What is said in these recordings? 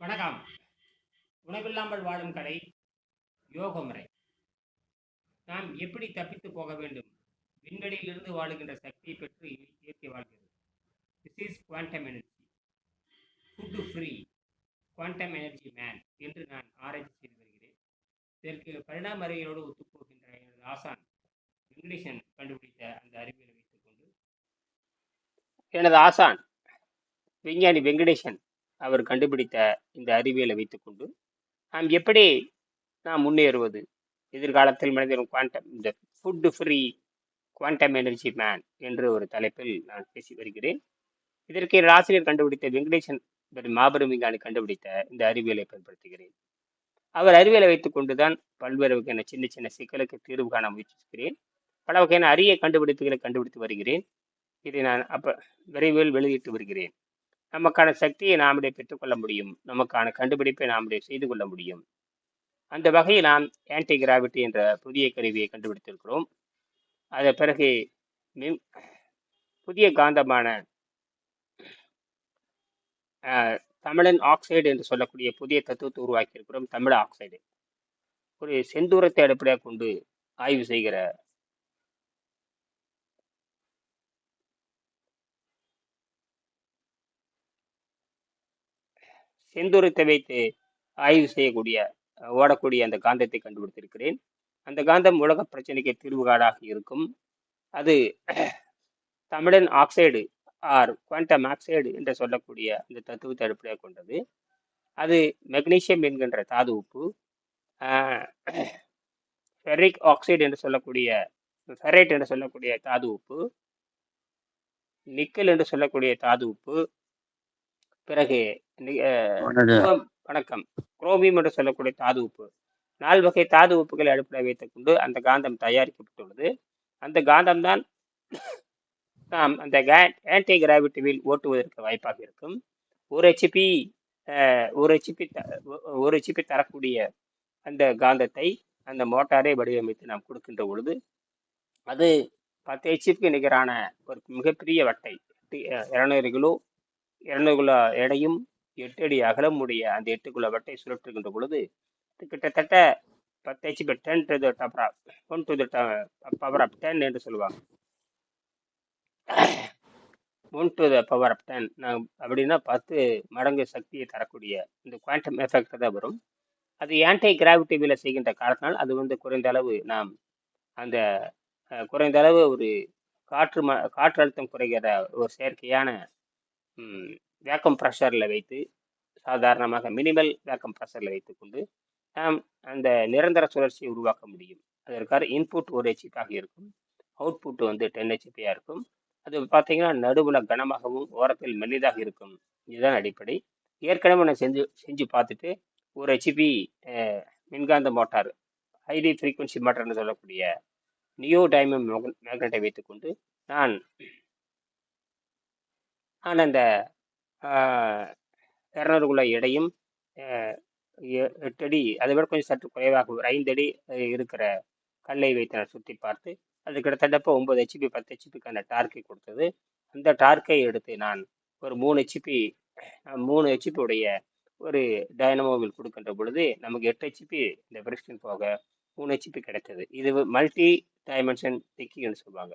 வணக்கம். உணவில்லாமல் வாழும் கலை யோக முறை நாம் எப்படி தப்பித்து போக வேண்டும்? விண்வெளியிலிருந்து வாழுகின்ற சக்தியை பெற்று இயற்கை வாழ்கிறது. This is quantum energy food free quantum energy man என்று நான் ஆராய்ச்சி செய்து வருகிறேன். இதற்கு பரிணாம அறிவியலோடு ஒத்துப்போகின்ற எனது ஆசான் வெங்கடேசன் கண்டுபிடித்த அந்த அறிவியலை வைத்துக்கொண்டு. எனது ஆசான் விஞ்ஞானி வெங்கடேசன். அவர் கண்டுபிடித்த இந்த அறிவியலை வைத்துக்கொண்டு நாம் எப்படி நாம் முன்னேறுவது? எதிர்காலத்தில் மனிதன் குவாண்டம் இந்த food free quantum energy man என்று ஒரு தலைப்பில் நான் பேசி வருகிறேன். இதற்கு என் ஆசிரியர் கண்டுபிடித்த வெங்கடேசன் மாபெரும் விஞ்ஞானி கண்டுபிடித்த இந்த அறிவியலை பயன்படுத்துகிறேன். அவர் அறிவியலை வைத்துக்கொண்டு தான் பல்வேறு வகையான சின்ன சின்ன சிக்கலுக்கு தீர்வு காண முயற்சிக்கிறேன். பல வகையான அரிய கண்டுபிடிப்புகளை கண்டுபிடித்து வருகிறேன். இதை நான் அப்ப விரைவில் வெளியிட்டு வருகிறேன். நமக்கான சக்தியை நாமளே பெற்றுக்கொள்ள முடியும். நமக்கான கண்டுபிடிப்பை நாமளே செய்து கொள்ள முடியும். அந்த வகையில் நாம் ஆன்டி கிராவிட்டி என்ற புதிய கருவியை கண்டுபிடித்திருக்கிறோம். அது பிறகு மின் புதிய காந்தமான தமிழன் ஆக்சைடு என்று சொல்லக்கூடிய புதிய தத்துவத்தை உருவாக்கியிருக்கிறோம் தமிழ் ஆக்சைடு. ஒரு செந்தூரத்தை அடிப்படையாக கொண்டு ஆய்வு செய்கிற செந்தூரத்தை வைத்து ஆய்வு செய்யக்கூடிய ஓடக்கூடிய அந்த காந்தத்தை கண்டுபிடித்திருக்கிறேன். அந்த காந்தம் உலக பிரச்சனைக்கு தீர்வுகாடாக இருக்கும். அது தமிழன் ஆக்சைடு ஆர் குவாண்டம் ஆக்சைடு என்று சொல்லக்கூடிய அந்த தத்துவத்தை அடிப்படையாக கொண்டது. அது மெக்னீசியம் என்கின்ற தாது உப்பு ஃபெரிக் ஆக்சைடு என்று சொல்லக்கூடிய ஃபெரைட் என்று சொல்லக்கூடிய தாது உப்பு நிக்கல் என்று சொல்லக்கூடிய தாது உப்பு பிறகு வணக்கம். குரோமியம் என்று சொல்லக்கூடிய தாது உப்பு. நால் வகை தாது உப்புகளை அடிப்படையாக வைத்துக்கொண்டு அந்த காந்தம் தயாரிக்கப்பட்டுள்ளது. அந்த காந்தம்தான் நாம் அந்த ஆன்டி கிராவிட்டி வீல் ஓட்டுவதற்கு வாய்ப்பாக இருக்கும். ஒரு ஹெச்பி ஒரு ஹெச்பி ஒரு ஹெச்பி தரக்கூடிய அந்த காந்தத்தை அந்த மோட்டாரை வடிவமைத்து நாம் கொடுக்கின்ற பொழுது அது பத்து ஹெச்பிக்கு நிகரான ஒரு மிகப்பெரிய வட்டை. இரநூறு கிலோ இரநூறு கிலோ எடையும் எட்டு அடி அகலம் அந்த எட்டுக்குள்ள வட்டை சுழற்றுகின்ற பொழுது கிட்டத்தட்ட பத்து HP ten to the one to the power of ten என்று சொல்லுவாங்க. One to the power of ten நான் அப்படின்னா பத்து மடங்கு சக்தியை தரக்கூடிய இந்த குவாண்டம் எஃபெக்ட் தான் வரும். அது ஆன்டி கிராவிட்டி வீல செய்கின்ற காரணத்தினால் அது வந்து குறைந்த அளவு நாம் அந்த குறைந்த அளவு ஒரு காற்று ம காற்றழுத்தம் குறைகிற ஒரு செயற்கையான வேக்கம் ப்ரெஷரில் வைத்து சாதாரணமாக மினிமல் வேக்கம் ப்ரெஷரில் வைத்துக்கொண்டு நாம் அந்த நிரந்தர சுழற்சியை உருவாக்க முடியும். அதற்காக இன்புட் ஒரு ஹெச்பியாக இருக்கும். அவுட்புட் வந்து டென் ஹெச்பியாக இருக்கும். அது பார்த்தீங்கன்னா நடுவில் கனமாகவும் ஓரத்தில் மெல்லிதாக இருக்கும். இதுதான் அடிப்படை. ஏற்கனவே நான் செஞ்சு செஞ்சு பார்த்துட்டு ஒரு ஹெச்பி மின்காந்த மோட்டார் ஹைலி ஃப்ரீக்வன்சி மோட்டார்னு சொல்லக்கூடிய நியோ டைமண்ட் மேக்னெட்டை வைத்துக்கொண்டு நான் நான் அந்த இரநூறுக்குள்ள எடையும் எ- எட்டு அடி அதை விட கொஞ்சம் சற்று குறைவாக ஒரு ஐந்து அடி இருக்கிற கல்லை வைத்து நான் சுற்றி பார்த்து அது கிட்டத்தட்ட இப்போ ஒன்பது ஹெச்பி பத்து ஹெச்பிக்கான டார்க்கை கொடுத்தது. அந்த டார்க்கை எடுத்து நான் ஒரு மூணு ஹெச்பி மூணு ஹெச்பி உடைய ஒரு டைனமோவில் கொடுக்கின்ற பொழுது நமக்கு எட்டு ஹெச்பி இந்த பிரிஸ்டின் போக மூணு ஹெச்பி கிடைத்தது. இது மல்டி டைமென்ஷன் திங்கிங்னு சொல்லுவாங்க.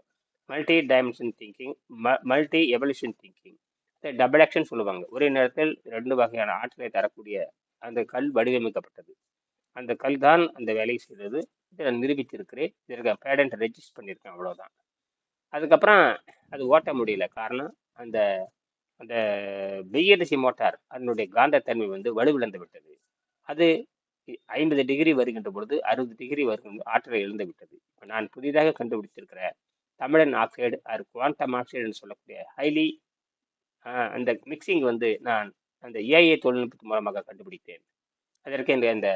மல்டி டைமென்ஷன் திங்கிங் ம multi evolution thinking double action சொல்லுவாங்க. ஒரே நேரத்தில் ரெண்டு வகையான ஆற்றலை தரக்கூடிய அந்த கல் வடிவமைக்கப்பட்டது. அந்த கல் தான் அந்த வேலையை செய்தது. இதை நான் நிரூபித்திருக்கிறேன். இதற்கு பேடண்ட் ரெஜிஸ்டர் பண்ணியிருக்கேன். அவ்வளோதான் அதுக்கப்புறம் அது ஓட்ட முடியல காரணம் அந்த அந்த பிஎல்சி மோட்டார் அதனுடைய காந்தத்தன்மை வந்து வலுவிழந்து விட்டது. அது ஐம்பது டிகிரி வருகின்ற பொழுது அறுபது டிகிரி வருகின்ற ஆற்றலை இழந்து விட்டது. இப்போ நான் புதிதாக கண்டுபிடித்திருக்கிற தமிழன் ஆக்சைடு அது குவாண்டம் ஆக்சைடுன்னு சொல்லக்கூடிய ஹைலி அந்த மிக்சிங் வந்து நான் அந்த ஏஐ தொழில்நுட்பத்து மூலமாக கண்டுபிடித்தேன். அதற்கு இந்த அந்த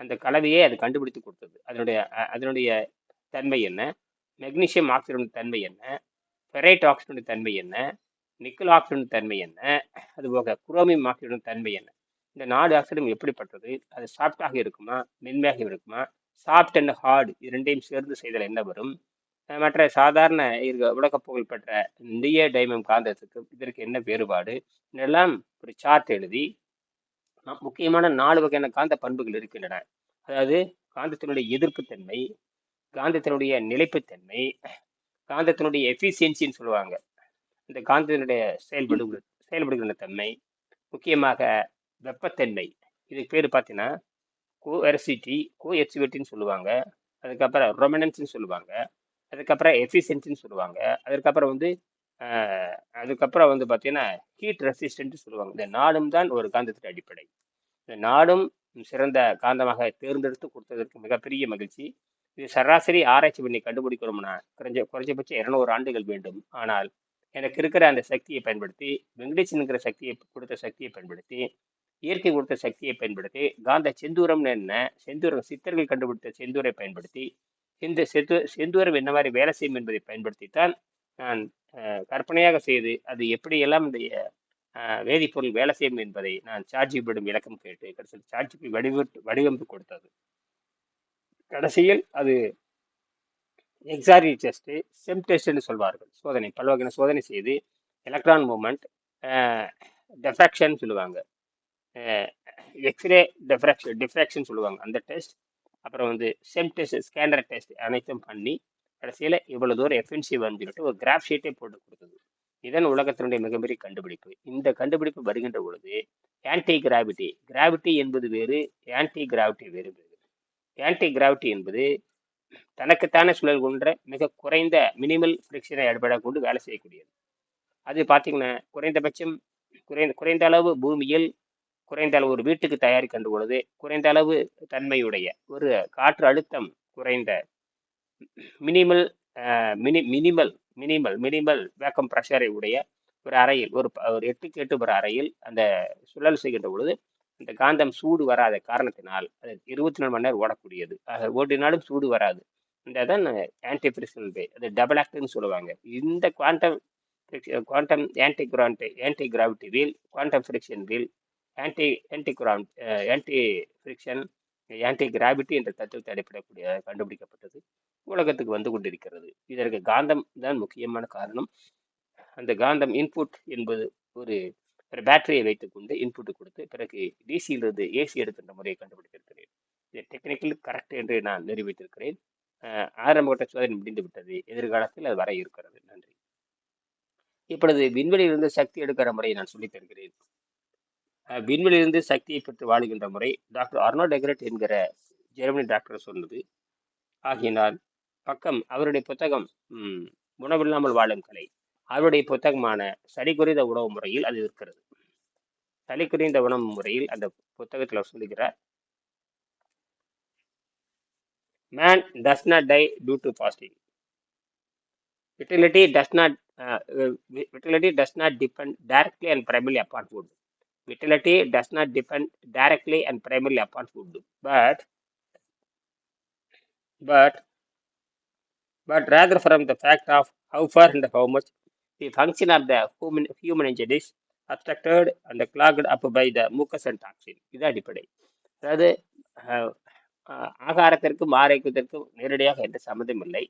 அந்த கலவையே அது கண்டுபிடித்து கொடுத்தது. அதனுடைய அதனுடைய தன்மை என்ன? மெக்னீசியம் ஆக்சைடின் தன்மை என்ன? ஃபெரைட் ஆக்சைடின் தன்மை என்ன? நிக்கல் ஆக்சைடின் தன்மை என்ன? அதுபோக குரோமியம் ஆக்சைடின் தன்மை என்ன? இந்த நாலு ஆக்சைடும் எப்படிப்பட்டது? அது சாஃப்டாக இருக்குமா? மென்மையாக இருக்குமா? சாஃப்ட் அண்ட் ஹார்டு இரண்டையும் சேர்ந்து செய்தல் என்ன வரும்? மற்ற சாதாரண இருக்க உலக புகழ்பெற்ற இந்திய டைமம் காந்தத்துக்கு இதற்கு என்ன வேறுபாடு? இதெல்லாம் ஒரு சார்ட் எழுதி முக்கியமான நாலு வகையான காந்த பண்புகள் இருக்கின்றன. அதாவது காந்தத்தினுடைய எதிர்ப்புத்தன்மை காந்தத்தினுடைய நிலைப்புத்தன்மை காந்தத்தினுடைய எஃபிசியன்சின்னு சொல்லுவாங்க. இந்த காந்தத்தினுடைய செயல்படுகிற செயல்படுகின்ற தன்மை முக்கியமாக வெப்பத்தன்மை. இதுக்கு பேர் பார்த்தீங்கன்னா கோஎர்சிட்டி கோஎச்சிவிட்டின்னு சொல்லுவாங்க. அதுக்கப்புறம் ரொமனன்ஸ்ன்னு சொல்லுவாங்க. அதுக்கப்புறம் எஃபிஷியன்சின்னு சொல்லுவாங்க. அதுக்கப்புறம் வந்து அதுக்கப்புறம் வந்து பார்த்தீங்கன்னா ஹீட் ரெசிஸ்டன்ட் சொல்லுவாங்க. இந்த நாடும் தான் ஒரு காந்தத்தின் அடிப்படை. இந்த நாடும் சிறந்த காந்தமாக தேர்ந்தெடுத்து கொடுத்ததற்கு மிகப்பெரிய மகிழ்ச்சி. இது சராசரி ஆராய்ச்சி பண்ணி கண்டுபிடிக்கிறோம்னா குறைஞ்ச குறைஞ்சபட்சம் இரநூறு ஆண்டுகள் வேண்டும். ஆனால் எனக்கு இருக்கிற அந்த சக்தியை பயன்படுத்தி வெங்கடேசனுங்கிற சக்தியை கொடுத்த சக்தியை பயன்படுத்தி இயற்கை கொடுத்த சக்தியை பயன்படுத்தி காந்த செந்தூரம்னு என்ன செந்தூரம் சித்தர்கள் கண்டுபிடித்த செந்தூரை பயன்படுத்தி இந்த செந்து செந்துவரம் என்ன மாதிரி வேலை செய்யும் என்பதை பயன்படுத்தித்தான் நான் கற்பனையாக செய்து அது எப்படியெல்லாம் இந்த வேதிப்பொருள் வேலை செய்யும் என்பதை நான் சார்ஜிபிடும் விளக்கம் கேட்டு கடைசியில் சார்ஜிபி வடிவட்டு வடிவமைப்பு கொடுத்தது. கடைசியில் அது எக்ஸாரி டெஸ்ட்டு செம் டெஸ்ட்னு சொல்வார்கள். சோதனை பல வகையான சோதனை செய்து எலக்ட்ரான் மூமெண்ட் டெஃப்ராக்ஷன் சொல்லுவாங்க. எக்ஸ்ரே டெஃப்ராக்ஷன் டிஃப்ராக்ஷன் சொல்லுவாங்க அந்த டெஸ்ட் அப்புறம் வந்து செம் டெஸ்ட் ஸ்கேனர் டெஸ்ட் அனைத்தும் பண்ணி கடைசியில் இவ்வளோ தூரம் எஃபென்சிவ்னு சொல்லிட்டு ஒரு கிராஃப் ஷீட்டே போட்டு கொடுத்தது. இதன் உலகத்தினுடைய மிகப்பெரிய கண்டுபிடிப்பு. இந்த கண்டுபிடிப்பு வருகின்ற பொழுது ஆன்டி கிராவிட்டி கிராவிட்டி என்பது வேறு ஆன்டி கிராவிட்டி வேறு. வேறு ஆன்டி கிராவிட்டி என்பது தனக்குத்தான சுழல் கொன்ற மிக குறைந்த மினிமல் ஃப்ரிக்ஷனை அடிப்படையாக கொண்டு வேலை செய்யக்கூடியது. அது பார்த்தீங்கன்னா குறைந்தபட்சம் குறைந்த குறைந்த அளவு பூமியில் குறைந்த அளவு ஒரு வீட்டுக்கு தயாரிக்கின்ற பொழுது குறைந்த அளவு தன்மையுடைய ஒரு காற்று அழுத்தம் குறைந்த minimal mini minimal minimal minimal vacuum ப்ரெஷரை உடைய ஒரு அறையில் ஒரு ப- ஒரு எட்டுக்கு எட்டு ஒரு அறையில் அந்த சுழல் செய்கின்ற பொழுது அந்த காந்தம் சூடு வராத காரணத்தினால் அது இருபத்தி நாலு மணி நேரம் ஓடக்கூடியது. ஆக ஓடினாலும் சூடு வராது. இந்த தான் ஆன்டி ஃபிரிக்ஷனல் வே அது டபுள் ஆக்டுன்னு சொல்லுவாங்க. இந்த quantum quantum anti grand anti gravity wheel quantum friction wheel anti anti குரான் ஆன்டி ஃப்ரிக்ஷன் ஆன்டி கிராவிட்டி என்ற தத்துவத்தை அடிப்படைக்கூடிய கண்டுபிடிக்கப்பட்டது. உலகத்துக்கு வந்து கொண்டிருக்கிறது. இதற்கு காந்தம் தான் முக்கியமான காரணம். அந்த காந்தம் இன்புட் என்பது ஒரு ஒரு பேட்டரியை வைத்துக்கொண்டு இன்புட் கொடுத்து பிறகு டிசியிலிருந்து ஏசி எடுக்கின்ற முறையை கண்டுபிடித்திருக்கிறேன். இது டெக்னிக்கல் கரெக்ட் என்று நான் நிரூபித்திருக்கிறேன். ஆரம்பகட்ட ஆரம்ப சோதனை முடிந்து விட்டது எதிர்காலத்தில் அது வர இருக்கிறது. நன்றி. இப்பொழுது விண்வெளியிலிருந்து சக்தி எடுக்கிற முறையை நான் சொல்லித் தருகிறேன். விண்வெளியிலிருந்து சக்தியை பெற்று வாழுகின்ற முறை டாக்டர் அர்னோ டெக்ரட் என்கிற ஜெர்மனி டாக்டர் சொன்னது. ஆகினால் பக்கம் அவருடைய புத்தகம் உணவில்லாமல் வாழும் கலை அவருடைய புத்தகமான சரி குறைந்த உணவு முறையில் அது இருக்கிறது. சளி குறைந்த உணவு முறையில் அந்த புத்தகத்தில் அவர் சொல்லுகிறார் man does not die due to fasting vitality does not vitality does not depend directly and primarily upon food vitality does not depend directly and primarily upon food but but but rather from the fact of how far and how much the function of the human, human engine is obstructed and clogged up by the mucus and toxin இது அடிப்படை அதாவது அஹ், அஹ், ஆகாரத்திற்கும் ஆரோக்கியத்திற்கும் நேரடியாக எந்த சம்மந்தம் இல்லை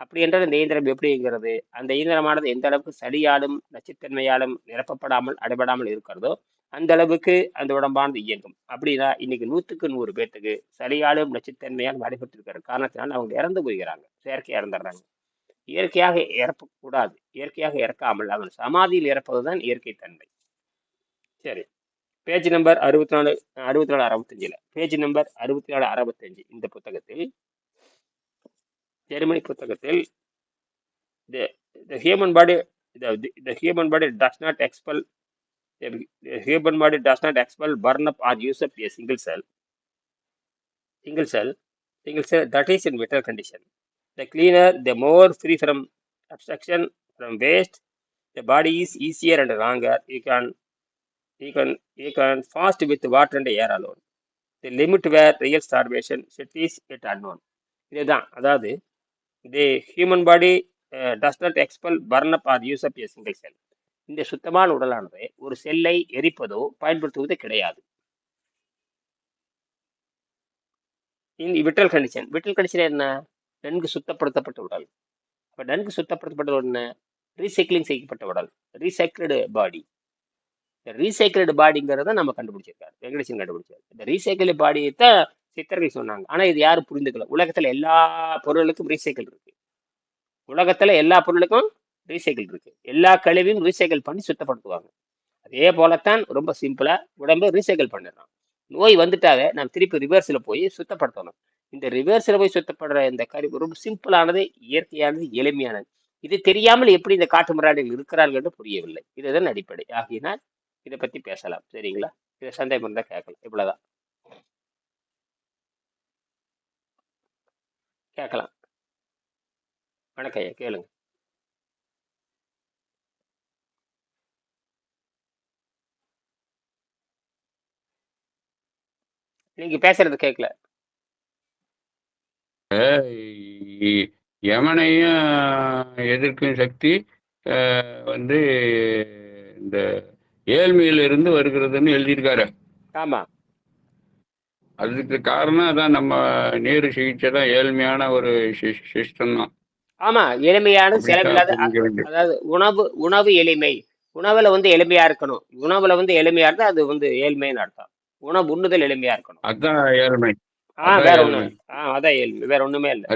அப்படி என்றால் இந்த இயந்திரம் எப்படி இயங்குகிறது அந்த இயந்திரமானது எந்த அளவுக்கு சளியாலும் நச்சுத்தன்மையாலும் நிரப்பப்படாமல் அடைபடாமல் இருக்கிறதோ அந்த அளவுக்கு அந்த உடம்பானது இயங்கும். அப்படின்னா இன்னைக்கு நூற்றுக்கு நூறு பேர்த்துக்கு சளியாலும் நச்சுத்தன்மையால் அடைபட்டு இருக்கிற காரணத்தினால் அவங்க இறந்து போய்கிறாங்க. செயற்கையாக இறந்துடுறாங்க. இயற்கையாக இறப்பக்கூடாது. இயற்கையாக இறக்காமல் அவன் சமாதியில் இறப்பது தான் இயற்கை தன்மை. சரி. பேஜ் நம்பர் அறுபத்தி நாலு அறுபத்தி நாலு அறுபத்தஞ்சில். பேஜ் நம்பர் அறுபத்தி நாலு அறுபத்தஞ்சு. இந்த புத்தகத்தில் ஜெர்மனி புத்தகத்தில் the human body the human body does not expel does not expel the, the human body does not expel burn up or use up a single cell single cell single cell that is in vital condition the cleaner the more free from obstruction from waste the body is easier and longer you can you can you can fast with water and air alone the limit where real starvation set is yet unknown இதுதான் அதாவது the human body does not expel burn up or use up a single cell இந்த சுத்தமான உடலானது ஒரு செல்லை எரிப்பதோ பயன்படுத்துவதோ கிடையாது. இந்த Vittal condition. Vittal condition என்ன? நன்கு சுத்தப்படுத்தப்பட்ட உடல். அப்போ நன்கு சுத்தப்படுத்தப்பட்ட உடல் என்ன? ரீசைக்கிளிங் செய்யப்பட்ட உடல். ரீசைக்கிள்டு பாடி இந்த ரீசைக்கிள்டு பாடிங்கிறத நம்ம கண்டுபிடிச்சிருக்காரு. வெங்கடேசன் கண்டுபிடிச்சாரு. இந்த ரீசைக்கிள் பாடியை தான் சித்தர்கள் சொன்னாங்க. ஆனால் இது யாரும் புரிந்துக்கல. உலகத்தில் எல்லா பொருளுக்கும் ரீசைக்கிள் இருக்கு. உலகத்தில் எல்லா பொருளுக்கும் ரீசைக்கிள் இருக்கு. எல்லா கழிவையும் ரீசைக்கிள் பண்ணி சுத்தப்படுத்துவாங்க. அதே போலத்தான் ரொம்ப சிம்பிளா உடம்பு ரீசைக்கிள் பண்ணிடுறோம் நோய் வந்துட்டாவே நாம் திருப்பி ரிவர்ஸில் போய் சுத்தப்படுத்தணும். இந்த ரிவர்ஸில் போய் சுத்தப்படுற இந்த கருவி ரொம்ப சிம்பிளானது இயற்கையானது எளிமையானது. இது தெரியாமல் எப்படி இந்த காட்டு மிராடிகள் இருக்கிறார்கள் என்று புரியவில்லை. இதுதான் அடிப்படை. ஆகினால் இதை பத்தி பேசலாம். சரிங்களா? இதை சந்தேகம் இருந்தால் கேட்கலாம். இவ்வளவுதான். கேட்கலாம். வணக்கம் ஐயா. கேளுங்க. நீங்க பேசுறது கேட்கல யமனையும் எதிர்க்கும் சக்தி வந்து இந்த ஏழ்மையிலிருந்து வருகிறதுன்னு எழுதியிருக்காரு. ஆமா. அதுக்கு காரணம் அதான் நம்ம நேரு சிகிச்சை தான் ஏழ்மையான ஒரு சிஸ்டம் தான். ஆமா எளிமையான செலவில்லாத அதாவது உணவு உணவு எளிமை. உணவுல வந்து எளிமையா இருக்கணும். உணவுல வந்து எளிமையா இருந்தா அது வந்து ஏழ்மைன்னு அர்த்தம். உணவு உண்ணுதல் எளிமையா இருக்கணும். அதான் ஏழ்மை. ஆ அதான் வேற ஒண்ணு ஏழ்மை ஆ அதான் ஏழ்மை. வேற ஒண்ணுமே இல்லை.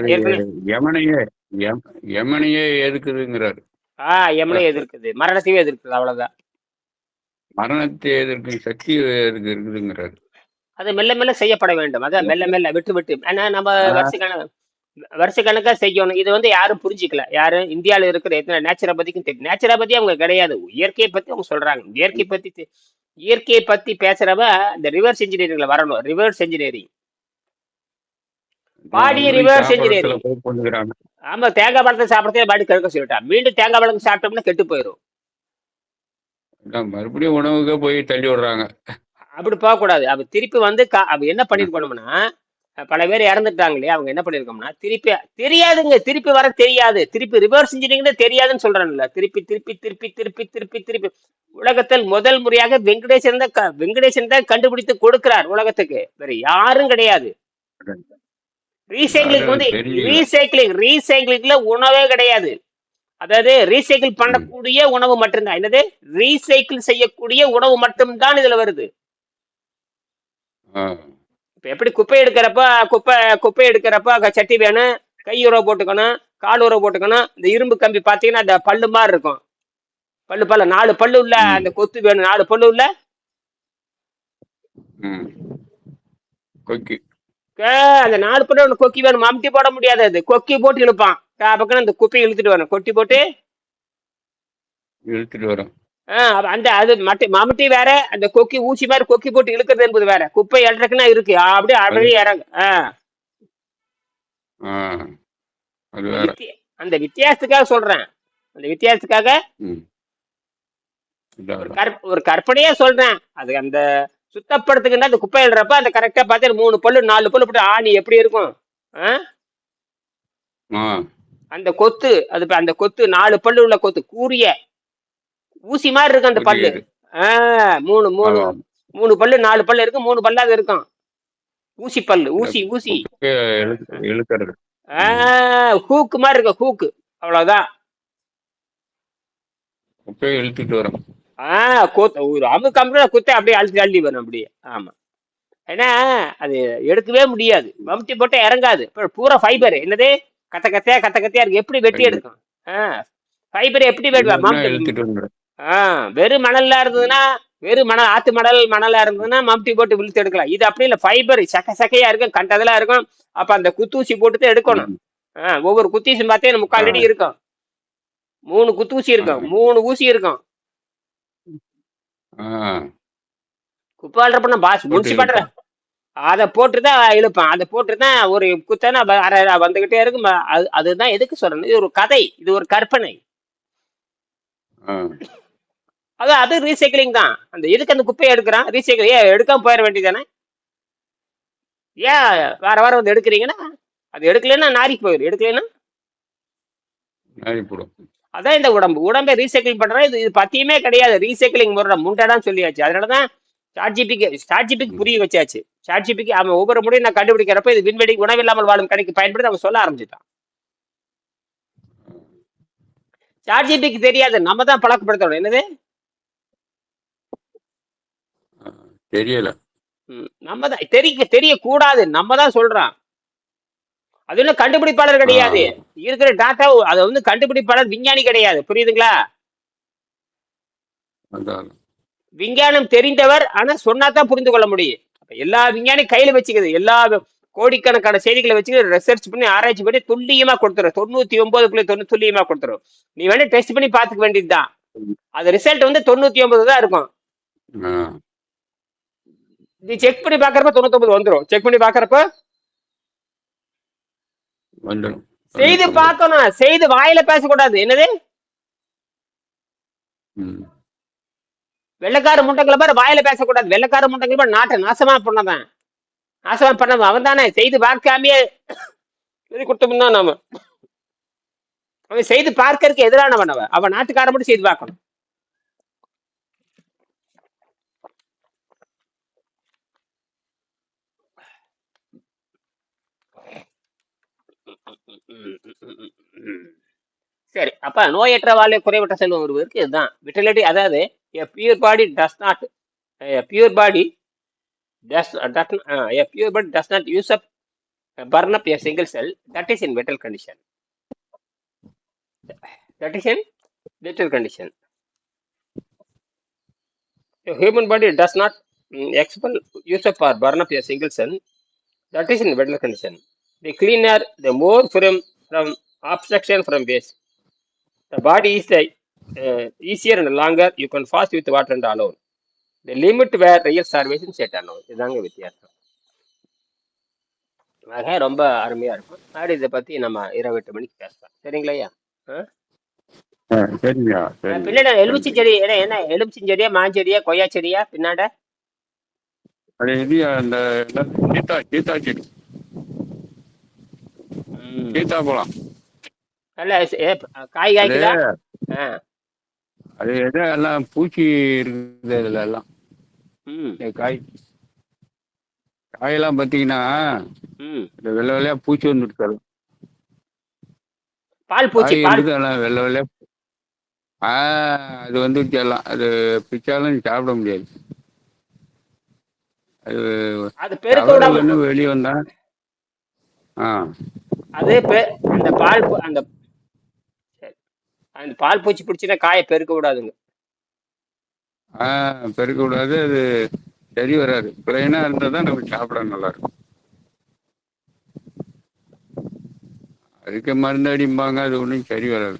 யமனையே யம் யமனையே எதுக்குதுங்கிறாரு ஆ யமனை எதிர்க்குது. மரணத்தையும் எதிர்க்குது அவ்வளவுதான். மரணத்தை எதிர்க்கும் சக்தி இருக்குதுங்கிறாரு. அது மெல்ல மெல்ல செய்யப்பட வேண்டும். அதான் மெல்ல மெல்ல விட்டு விட்டு. ஏன்னா நம்ம ஆஹ் வருஷ கணக்கு வருஷ கணக்கா செய்யணும். இது வந்து யாரும் புரிஞ்சிக்கல. யாரும் இந்தியாவில் இருக்கிற எத்தனை நேச்சுரோபதிக்கும் தெரியும். நேச்சுரோபதி அவங்க கிடையாது. இயற்கையை பத்தி அவங்க சொல்றாங்க. இயற்கை பத்தி தெ- இயற்கையை பத்தி பேசுறவ இந்த ரிவர்ஸ் இன்ஜினியரிங்ல வரணும். Reverse engineering only reverse engineering ஆமா தேங்காய் பழத்தை சாப்பிடறதே பாடி கெடுக்க சொல்லிட்டா மீண்டும் தேங்காய் பழம் சாப்பிட்டோம்னா கெட்டு போயிடும் அதான் மறுபடியும் உணவுக்கே போய் தள்ளி விடுறாங்க. அப்படி போகக்கூடாது. அவ திருப்பி வந்து அவ என்ன பண்ணிருக்கணும்னா பல பேர் இறந்துட்டாங்க இல்லையா அவங்க என்ன பண்ணிருக்கோம்னா திருப்பி தெரியாதுங்க திருப்பி வர தெரியாது. திருப்பி ரிவர்ஸ் இன்ஜினியரிங் தெரியாதுன்னு சொல்றாங்கல்ல திருப்பி திருப்பி திருப்பி திருப்பி திருப்பி திருப்பி. உலகத்தில் முதல் முறையாக வெங்கடேசன் தான் வெங்கடேசன் தான் கண்டுபிடித்து கொடுக்கிறார் உலகத்துக்கு. வேற யாரும் கிடையாது. ரீசைக்கிளிங் வந்து ரீசைக்கிளிங் ரீசைக்கிளிங்ல உணவே கிடையாது. அதாவது ரீசைக்கிள். பண்ணக்கூடிய உணவு மட்டும்தான். என்னது? ரீசைக்கிள் செய்யக்கூடிய உணவு மட்டும்தான் இதுல வருது. இப்ப எப்படி குப்பை எடுக்கிறப்ப குப்பை குப்பை எடுக்கிறப்ப சட்டி வேணும் கை உறவு போட்டுக்கணும் கால் உறவு போட்டுக்கணும். இந்த இரும்பு கம்பி பாத்தீங்கன்னா அந்த பல்லு மாதிரி இருக்கும். பல்லு பல்ல. நாலு பல்லு உள்ள அந்த கொத்து வேணும். நாலு பல்லு உள்ள. ம். கொக்கி. அந்த நாலு பல்லு உள்ள கொக்கி வேணும். மம்டி போட முடியாது அது. கொக்கி போட்டு இழுப்பான். பக்கம் அந்த குப்பையை இழுத்துட்டு வரணும். கொட்டி போட்டு. இழுத்துட்டு வரோம். அந்த அது மட்டி மம்டி வேற அந்த கொக்கி ஊசி மாதிரி கொக்கி போட்டு இழுக்கிறது என்பது வேற. குப்பை எழறக்குன்னா இருக்கு. அப்படியே அப்படியே இறங்கு. அந்த வித்தியாசத்துக்காக சொல்றேன். அந்த வித்தியாசத்துக்காக ஒரு கற்பனையா சொல்றேன். அது அந்த சுத்தப்படுத்துக்குன்னா அந்த குப்பை எழுறப்ப அந்த கரெக்டா பார்த்து மூணு பல்லு நாலு பல்லு போட்டு ஆணி எப்படி இருக்கும்? அந்த கொத்து அது அந்த கொத்து நாலு பல்லு உள்ள கொத்து கூரிய. ஊசி மாதிரி இருக்கும் அந்த பல்லு. புரியுது. ஆ மூணு மூணு மூணு பல்லு நாலு பல்லு இருக்கு மூணு பல்லாது இருக்கும். ஊசி பல்லு ஊசி ஊசி. ஹூக்கு மாதிரி இருக்கும் ஹூக்கு. அவ்வளவுதான். குப்பையை இழுத்துட்டு வரோம். ஆ கொத்து ஒரு அமு கம்ப்யூட்டர் குத்த அப்படியே அழுத்தி அள்ளி வரும் அப்படியே. ஆமா. ஏன்னா அது எடுக்கவே முடியாது. மம்டி போட்டு இறங்காது. பூரா ஃபைபர் என்னது? கத்த கத்தையா கத்த கத்தையா இருக்கு. எப்படி வெட்டி எடுக்கும்? ஆ ஃபைபர் எப்படி வெட்டுவா? மம்டி இழுத்துட்டு வந்துடும் ஆ வெறும் மணல்ல இருந்ததுன்னா வெறும் மணல் ஆத்து மணல் மணலா இருந்ததுன்னா மம்டி போட்டு விழுத்து எடுக்கலாம். இது அப்படி இல்லை ஃபைபர் சக்க சக்கையா இருக்கும் கண்டதெல்லாம் இருக்கும். அப்ப அந்த குத்தூசி போட்டு தான் எடுக்கணும். ம். ஆ ஒவ்வொரு குத்தூசியும் பார்த்தே முக்கால் அடி இருக்கும். மூணு குத்தூசி இருக்கும். மூணு ஊசி இருக்கும். ஆ. குப்பை அள்ளுறப்ப பாஸ் முனிசிபாலிட்டி இழுப்போம். அதை போட்டு தான் இழுப்பான் அதை போட்டு தான் ஒரு குத்தனை வந்துகிட்டே இருக்கும். அதுதான் எதுக்கு சொல்றேன் இது ஒரு கதை. இது ஒரு கற்பனை. ஆ அது அது ரீசைக்கிளிங் தான். அந்த எதுக்கு அந்த குப்பையை எடுக்கிறான். ரீசைக்கிள் ஏன் எடுக்காம போயிட வேண்டியதானே ஏன் வார வாரம் வந்து எடுக்கிறீங்கன்னா அது எடுக்கலைன்னா நாரி போயிடும் எடுக்கலைன்னா? அதான் இந்த உடம்பு. உடம்பை ரீசைக்கிள் பண்ற இது இது பத்தியுமே கிடையாது. ரீசைக்கிளிங் முறை முண்டடான்னு சொல்லியாச்சு. அதனாலதான் சாட்ஜிபிக்கு சாட்ஜிபிக்கு புரிய வச்சாச்சு. சாட்ஜிபிக்கு அவன் ஒவ்வொரு முறையும் நான் கண்டுபிடிக்கிறப்ப இது விண்வெளி உணவில்லாமல் வாழும் கணக்கு பயன்படுத்தி அவன் சொல்ல ஆரம்பிச்சுட்டான். சாட்ஜிபிக்கு தெரியாது. நம்ம தான் பழக்கப்படுத்தணும். என்னது? தெரியல. நம்ம தான் தெரிய தெரியக்கூடாது. நம்ம தான் சொல்றோம் அது இன்னும் கண்டுபிடிப்பாளர் கிடையாது. இருக்கிற டாட்டா அதை வந்து கண்டுபிடிப்பாளர் விஞ்ஞானி கிடையாது. புரியுதுங்களா? விஞ்ஞானம் தெரிந்தவர் ஆனா சொன்னா தான் புரிந்து கொள்ள முடியும். அப்ப எல்லா விஞ்ஞானி கையில வச்சுக்குது. எல்லா கோடிக்கணக்கான செய்திகளை வச்சு ரிசர்ச் பண்ணி ஆராய்ச்சி பண்ணி துல்லியமா கொடுத்துரும். தொண்ணூத்தி ஒன்பது புள்ளி தொண்ணூத்தி துல்லியமா கொடுத்துரும். நீ வேணா டெஸ்ட் பண்ணி பாத்துக்க வேண்டியதுதான். அது ரிசல்ட் வந்து தொண்ணூத்தி ஒன்பது தான் இருக்கும். நீ செக் பண்ணி பாக்குறப்ப தொண்ணூத்தி வந்துரும். செக் பண்ணி பாக்குறப்ப? வந்துடும் செய்து பார்க்கணும் செய்து வாயில பேசக்கூடாது. என்னது. வெள்ளக்கார முண்டங்களை பாரு வாயில பேசக்கூடாது. வெள்ளக்கார முண்டங்களை பாரு நாட்டை நாசமா பண்ணவன். நாசமா பண்ணவன். அவன் தானே. செய்து பார்க்காமயே எழுதி கொடுத்தோம்னா நாம. அவன் செய்து பார்க்கறதுக்கு எதிரானவன் அவன். அவன் நாட்டுக்காரன் மட்டும் செய்து பார்க்கணும். சரி அப்ப நோயற்ற வாழ்வை குறைவற்ற செல்வம் ஒருவருக்கு இதுதான் விட்டலிட்டி அதாவது a pure body does not a pure body does not a pure body does not use up burn up a single cell that is in vital condition that is in vital condition a human body does not expel use up or burn up a single cell that is in vital condition the cleaner the more from from obstruction from waste the body is the uh, easier and longer you can fast with water and alone the limit where real starvation set alone இதாங்க வித்தியாசம் ஆக ரொம்ப அருமையா இருக்கும் நாடு இதை பத்தி நம்ம இரவு எட்டு மணிக்கு பேசலாம் சரிங்களா ஐயா பின்னாடி எலுமிச்சை செடி என்ன எலுமிச்சம் செடியா மாஞ்செடியா கொய்யா செடியா பின்னாட அது இது அந்த சீதா சீதா செடி சீதா பழம் காய் அது காய்க்குதா ஆ. அது எதோ எல்லாம் பூச்சி இருக்குது அதுல எல்லாம். காய். காயெல்லாம் பார்த்தீங்கன்னா ம். இந்த வெள்ளை வெள்ளையா பூச்சி வந்துட்டு தரும். பால் பூச்சி எல்லாம் வெள்ளை வெள்ளையா ஆ அது வந்துருச்சு எல்லாம் அது பிச்சாலும் சாப்பிட முடியாது. அது வெளியே வந்தா ஆ. அதே பெ- அந்த பால் அந்த சரி. அந்த பால் பூச்சி பிடிச்சினா காயை பெருக்க விடாதுங்க. ஆ பெருக்க விடாது அது சரி வராது. பிளைனா இருந்தால் தான் நமக்கு சாப்பிட நல்லா இருக்கும் அதுக்கு மருந்து அடிம்பாங்க அது ஒன்றும் சரி வராது.